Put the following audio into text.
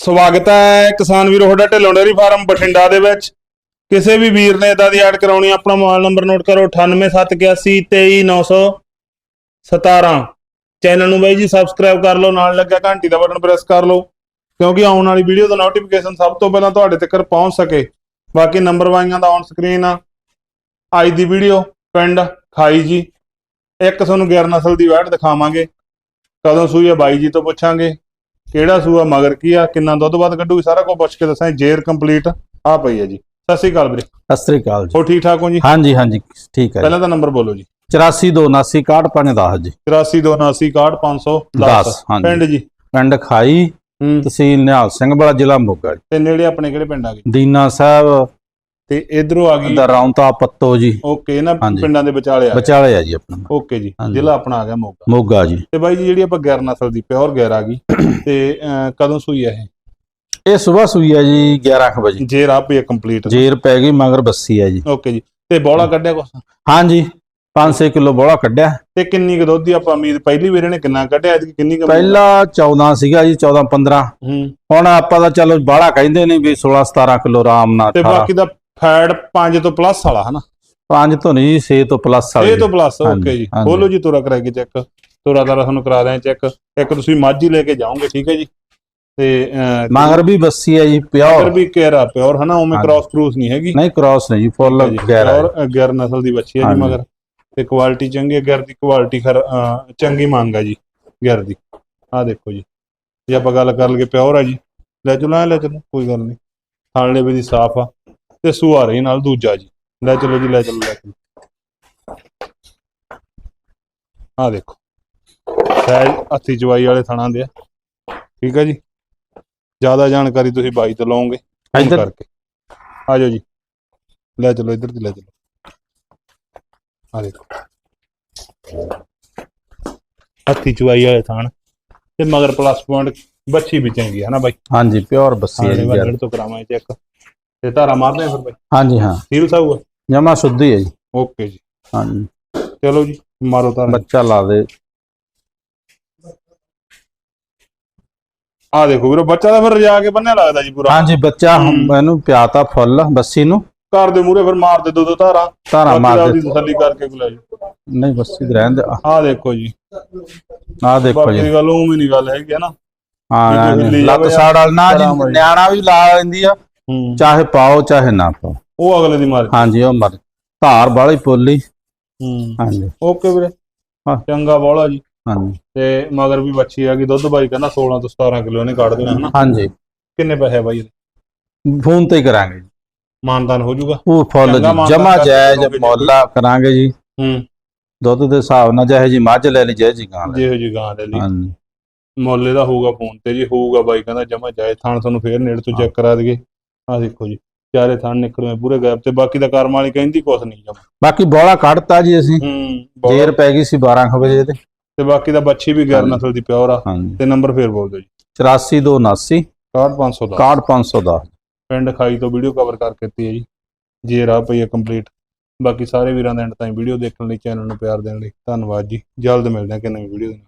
ਸਵਾਗਤ ਹੈ ਕਿਸਾਨ ਵੀਰੋ, ਤੁਹਾਡਾ ਢਿੱਲੋਂ ਡੇਰੀ ਫਾਰਮ ਬਠਿੰਡਾ ਦੇ ਵਿੱਚ। ਕਿਸੇ ਵੀ ਵੀਰ ਨੇ ਇਦਾਂ ਦੀ ਐਡ ਕਰਾਉਣੀ ਆਪਣਾ ਮੋਬਾਈਲ ਨੰਬਰ ਨੋਟ ਕਰੋ 9871823917 ਚੈਨਲ ਨੂੰ ਬਾਈ ਜੀ ਸਬਸਕ੍ਰਾਈਬ ਕਰ ਲਓ, ਨਾਲ ਲੱਗਿਆ ਘੰਟੀ ਦਾ ਬਟਨ ਪ੍ਰੈਸ ਕਰ ਲਓ, ਕਿਉਂਕਿ ਆਉਣ ਵਾਲੀ ਵੀਡੀਓ ਦਾ ਨੋਟੀਫਿਕੇਸ਼ਨ ਸਭ ਤੋਂ ਪਹਿਲਾਂ ਤੁਹਾਡੇ ਤੱਕ ਪਹੁੰਚ ਸਕੇ। ਬਾਕੀ ਨੰਬਰ ਵਾਈਆਂ ਦਾ ਔਨ ਸਕਰੀਨ ਆ। ਅੱਜ ਦੀ ਵੀਡੀਓ ਪਿੰਡ ਖਾਈ ਜੀ। ਇੱਕ ਤੁਹਾਨੂੰ ਗੈਰ ਨਸਲ ਦੀ ਵੈਟ ਦਿਖਾਵਾਂਗੇ। ਕਦੋਂ ਸੂਈ ਆ ਬਾਈ ਜੀ ਤੋਂ ਪੁੱਛਾਂਗੇ। ਕਿਹੜਾ ਸੂਆ ਮਗਰ ਕੀ ਆ ਕਿੰਨਾ ਦੁੱਧ ਵੱਧ ਕੱਢੂਗੀ ਸਾਰਾ ਕੁਝ ਪੁੱਛ ਕੇ ਦੱਸਾਂ ਜੇਰ ਕੰਪਲੀਟ ਆ ਪਈ ਹੈ ਜੀ। ਸਤਿ ਸ਼੍ਰੀ ਅਕਾਲ ਵੀਰੇ। ਸਤਿ ਸ੍ਰੀ ਅਕਾਲ ਜੀ। ਹੋ ਠੀਕ ਠਾਕ ਹੋ ਜੀ? ਹਾਂਜੀ ਹਾਂਜੀ ਠੀਕ ਹੈ ਪਹਿਲਾਂ ਤਾਂ ਨੰਬਰ ਬੋਲੋ ਜੀ। 84296110 ਜੀ। 84296510 ਦਸ, ਹਾਂਜੀ। ਪਿੰਡ ਜੀ। ਪਿੰਡ ਖਾਈ ਤਹਿਸੀਲ ਨਿਹਾਲ ਸਿੰਘ ਵਾਲਾ ਜ਼ਿਲ੍ਹਾ ਮੋਗਾ ਜੀ। ਤੇ ਨੇੜੇ ਆਪਣੇ ਕਿਹੜੇ ਪਿੰਡ ਆ ਗਏ? ਦੀਨਾ ਸਾਹਿਬ ਤੇ ਇਧਰੋਂ ਆ ਗਈ ਦਾ ਰੌਂਤਾ ਪੱਤੋ ਜੀ। ਓਕੇ ਨਾ ਹਾਂਜੀ। ਪਿੰਡਾਂ ਦੇ ਵਿਚਾਲੇ ਆ ਵਿਚਾਲੇ ਆ ਜੀ ਆਪਣਾ। ਓਕੇ ਜੀ ਹਾਂਜੀ। ਜ਼ਿਲ੍ਹਾ ਆਪਣਾ ਆ ਗਿਆ ਮੋਗਾ। ਮੋਗਾ ਜੀ। ਤੇ ਬਾਈ ਜੀ ਜਿਹੜੀ ਆਪਾਂ ਗੈਰ ਨਸਲ ਦੀ ਪਿਓਰ ਗੈਰ ਆ ਗਈ ਤੇ ਅਹ, ਕਦੋਂ ਸੂਈ ਆ ਇਹ? ਇਹ ਸਵੇਰ ਸੂਈ ਹੈ ਜੀ 11 ਕੁ ਵਜੇ। ਜੇਰ ਆ ਪਈ ਕੰਪਲੀਟ ਜੇਰ ਪੈ ਗਈ ਮਗਰ ਬੱਸੀ ਹੈ ਜੀ। ਓਕੇ ਜੀ ਤੇ ਬੋਲਾ ਕੱਢਿਆ ਕੁਛ? ਹਾਂਜੀ 5-6 ਕਿਲੋ ਬੋਲਾ ਕੱਢਿਆ। ਤੇ ਕਿੰਨੀ ਕੁ ਦੁੱਧ ਦੀ ਆਪਾਂ ਉਮੀਦ ਪਹਿਲੀ ਵਾਰ ਇਹਨੇ ਕਿੰਨਾ ਕੱਢਿਆ ਐਤਕੀ ਕਿੰਨੀ ਕੁ ਉਮੀਦ? ਪਹਿਲਾ 14 ਸੀਗਾ ਜੀ 14-15 ਹੂੰ। ਹੁਣ ਆਪਾਂ ਤਾਂ ਚਲੋ ਬਾਹਲਾ ਕਹਿੰਦੇ ਨੇ ਵੀ 16-17 ਕਿਲੋ ਆਰਾਮ ਨਾਲ ਤੇ 18 ਬਾਕੀ ਦਾ ਫੈਡ 5 ਤੋਂ ਪਲੱਸ ਵਾਲਾ ਹਨਾ? ਪੰਜ ਤੋਂ ਨਹੀਂ 6 ਤੋਂ ਪਲੱਸ ਵਾਲੀ 6 ਤੋਂ ਪਲੱਸ ਓਕੇ ਜੀ। ਬੋਲੋ ਜੀ ਤੁਰਾ ਕਰਾਂਗੇ ਚੈੱਕ ਤੁਰਾ ਤਾਰਾ ਤੁਹਾਨੂੰ ਕਰਾ ਰਹੇ ਚੈੱਕ ਇੱਕ ਤੁਸੀਂ ਮੱਝ ਲੈ ਕੇ ਜਾਓਗੇ ਠੀਕ ਹੈ ਜੀ? ਤੇ ਅਹ, ਮਗਰ ਵੀ ਬੱਸੀ ਹੈ ਜੀ ਪਿਓਰ। ਵੀ ਕੇਰਾ ਪਿਓਰ ਹਨਾ? ਉਵੇਂ। ਕ੍ਰਾਸ ਕਰੂਸ ਨਹੀਂ ਹੈਗੀ। ਨਹੀਂ ਕ੍ਰਾਸ ਨਹੀਂ ਜੀ ਫੁੱਲ ਗੈਰ ਹੈ ਗੈਰ ਨਸਲ ਦੀ ਬੱਚੀ ਹੈ ਜੀ। ਮਗਰ। ਤੇ ਕੁਆਲਿਟੀ ਚੰਗੀ ਹੈ ਗੈਰ ਦੀ ਕੁਆਲਿਟੀ ਖਰ ਚੰਗੀ ਮੰਗ ਹੈ ਜੀ ਗੈਰ ਦੀ। ਆਹ ਦੇਖੋ ਜੀ। ਜੇ ਆਪਾਂ ਗੱਲ ਕਰ ਲਈਏ ਪਿਓਰ ਹੈ ਜੀ। ਲੈ ਚਲੋ ਲੈ ਚਲੋ ਕੋਈ ਗੱਲ ਨਹੀਂ। ਥਾਲਣੇ ਵੀ ਦੀ ਸਾਫ਼ ਆ। ਤੇ ਸੁਹਾਰੇ ਨਾਲ ਦੂਜਾ ਜੀ। ਲੈ ਚਲੋ ਜੀ ਲੈ ਚਲੋ ਲੈ ਚਲੋ। ਆਹ ਦੇਖੋ। ਸਹਿਜ ਹੱਥੀ ਚਵਾਈ ਵਾਲੇ ਥਣਾ ਦੇ ਆ। ਠੀਕ ਹੈ ਜੀ? ਜ਼ਿਆਦਾ ਜਾਣਕਾਰੀ ਤੁਸੀਂ ਬਾਈ ਤੋਂ ਲਓਗੇ। ਇੱਧਰ- ਕਰਕੇ। ਆ ਜਾਓ ਜੀ। ਲੈ ਚਲੋ ਇੱਧਰ ਦੀ ਲੈ ਚਲੋ। ਆ ਦੇਖੋ। ਹੱਥੀ ਚਵਾਈ ਵਾਲੇ ਥਾਣ। ਤੇ ਮਗਰ ਪਲੱਸ ਪੁਆਇੰਟ ਬੱਚੀ ਵੀ ਚੰਗੀ ਹੈ ਨਾ ਬਾਈ? ਹਾਂਜੀ ਪਿਓਰ ਬੱਸੀ ਹੈ ਜੀ ਗੈਰ। ਤੋਂ ਕਰਾਵਾਂ ਚੈੱਕ ਤੇ ਧਾਰਾ ਮਾਰਦੇ ਆ ਫਿਰ ਬਾਈ? ਹਾਂਜੀ ਹਾਂ। ਸੀਲ ਸਾਊ ਜਮਾ ਸ਼ੁੱਧੀ ਹੈ ਜੀ। ਓਕੇ ਜੀ। ਹਾਂਜੀ। ਚਲੋ ਜੀ ਮਾਰੋ ਧਾਰਾ। ਬੱਚਾ ਲਾ ਦੇ। ਆ ਦੇਖੋ ਵੀਰੋ ਬੱਚਾ ਤਾਂ ਫਿਰ ਰਜਾ ਕੇ ਬੰਨਿਆ ਲੱਗਦਾ ਜੀ ਪੂਰਾ। ਹਾਂਜੀ ਬੱਚਾ। ਇਹਨੂੰ ਪਿਆਤਾ ਫੁੱਲ ਬੱਸੀ ਨੂੰ। ਘਰ ਦੇ ਮੂਹਰੇ ਫਿਰ ਮਾਰ ਦੇ ਦੋ ਦੋ ਧਾਰਾ। ਧਾਰਾ ਮਾਰ ਦੇ। ਤਸੱਲੀ ਕਰਕੇ ਕੋਲ ਜਾਓ। ਨਹੀਂ ਬੱਸੀ ਤੇ ਰਹਿਣ ਦੇ। ਆ ਦੇਖੋ ਜੀ। ਆਹ ਦੇਖੋ ਜੀ। ਗੱਲ ਉਹ ਵੀ ਨਹੀਂ ਗੱਲ ਹੈਗੀ ਹੈ ਨਾ। ਹਾਂ ਲੱਤ ਸਾੜ ਵਾਲ ਨਾ ਜੀ। ਨਿਆਣਾ ਵੀ ਲਾ ਲੈਂਦੀ ਆ। ਚਾਹੇ ਪਾਓ ਚਾਹੇ ਨਾ ਪਾਓ। ਉਹ ਅਗਲੇ ਦੀ ਮਾਰ ਹਾਂਜੀ ਉਹ ਮਰ ਧਾਰ ਬਾਲੀ ਪੋਲੀ। ਹੂੰ। ਹਾਂਜੀ। ਓਕੇ ਵੀਰੇ। ਹਾਂ। ਚੰਗਾ ਬੋਲਾ ਜੀ। ਹਾਂਜੀ। ਤੇ ਮਗਰ ਵੀ ਬੱਚੀ ਆ ਗਈ ਦੁੱਧ ਬਾਈ ਕਹਿੰਦਾ 16 ਤੋਂ 17 ਕਿਲੋ ਨੇ ਕੱਢ ਦੇਣਾ ਹਨਾ। ਹਾਂਜੀ। ਕਿੰਨੇ ਪੈਸੇ ਬਾਈ? ਫੋਨ ਤੇ ਕਰਾਂਗੇ ਜੀ। ਮਾਨਦਾਨ ਹੋ ਜਾਊਗਾ। ਉਹ ਫੁੱਲ ਜਮਾ ਜਾਇਜ਼। ਮੁੱਲਾ ਕਰਾਂਗੇ ਜੀ। ਹੂੰ। ਦੁੱਧ ਦੇ ਹਿਸਾਬ ਨਾਲ ਜਿਹੇ ਜੀ ਮੱਝ ਲੈ ਲਈ ਜਿਹੇ ਜੀ ਗਾਂ ਲੈ ਲਈ। ਜਿਹੋ ਜੀ ਗਾਂ ਦੇ ਲਈ। ਹਾਂਜੀ। ਮੁੱਲ ਇਹਦਾ ਹੋਊਗਾ ਫੋਨ ਤੇ ਜੀ ਹੋਊਗਾ ਬਾਈ ਕਹਿੰਦਾ ਜਮਾ ਜਾਏ ਥਾਣ ਤੁਹਾਨੂੰ ਫੇਰ ਨੇੜੇ ਤੋਂ ਚੈੱਕ ਕਰਾ ਦਈਏ। ਆ ਦੇਖੋ ਜੀ ਚਾਰੇ ਥਾਣ ਨਿਕਲਵੇਂ ਪੂਰੇ ਗੈਪ ਤੇ ਬਾਕੀ ਦਾ ਕਰਮ ਵਾਲੀ ਕਹਿੰਦੀ ਕੁਛ ਨਹੀਂ ਜਮਾ ਬਾਕੀ ਬੋਲਾ ਕੱਢਤਾ ਜੀ ਅਸੀਂ। ਹੂੰ ਜੇਰ ਪੈ ਗਈ ਸੀ 12 ਕੁ ਵਜੇ ਤੇ। ਤੇ ਬਾਕੀ ਦਾ ਬੱਚੀ ਵੀ ਗੈਰ। ਨਸਲ ਦੀ ਪਿਓਰ ਆ। ਤੇ ਨੰਬਰ ਫੇਰ ਬੋਲ ਦਿਓ ਜੀ। 84279 61500 ਦਾ 61510 ਪਿੰਡ ਖਾਈ ਤੋਂ ਵੀਡੀਓ ਕਵਰ ਕਰਕੇ ਦਿੱਤੀ ਹੈ ਜੀ। ਜੇ ਰਾਹ ਪਈ ਹੈ ਕੰਪਲੀਟ ਬਾਕੀ ਸਾਰੇ ਵੀਰਾਂ ਦਾ ਐਂਡ ਤਾਈਂ ਵੀਡੀਓ ਦੇਖਣ ਲਈ ਚੈਨਲ ਨੂੰ ਪਿਆਰ ਦੇਣ ਲਈ। ਧੰਨਵਾਦ ਜੀ। ਜਲਦ ਮਿਲਦੇ ਹਾਂ ਕਿ ਨਵੀਂ ਵੀਡੀਓ ਦੇ ਨਾਲ।